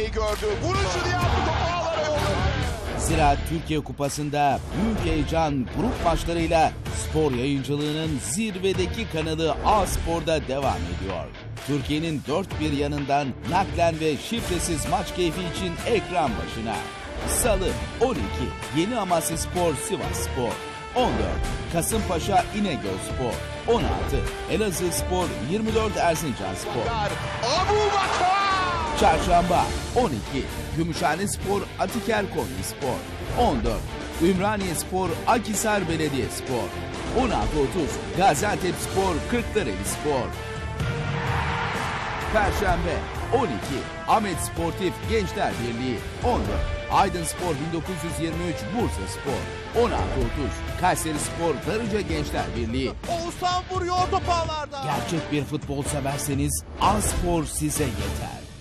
gördü. Vuruşu diye attı topu ağlara yolladı. Zira Türkiye Kupası'nda büyük heyecan grup maçlarıyla spor yayıncılığının zirvedeki kanalı A-Spor'da devam ediyor. Türkiye'nin dört bir yanından naklen ve şifresiz maç keyfi için ekran başına. Salı 12 Yeni Amasya Spor Sivas Spor 14 Kasımpaşa İnegöl Spor 16 Elazığ Spor 24 Erzincan Spor Abu! Çarşamba 12 Gümüşhane Spor Atiker Konya Spor. 14 Ümraniye Spor Akisar Belediye Spor. 16.30 Gaziantep Spor Kırklareli Spor. Perşembe 12 Ahmet Sportif Gençler Birliği. 14 Aydın Spor 1923 Bursa Spor. 16.30 Kayseri Spor Darıca Gençler Birliği. Oğuzhan vuruyor top ağlarda. Gerçek bir futbol severseniz A-Spor size yeter.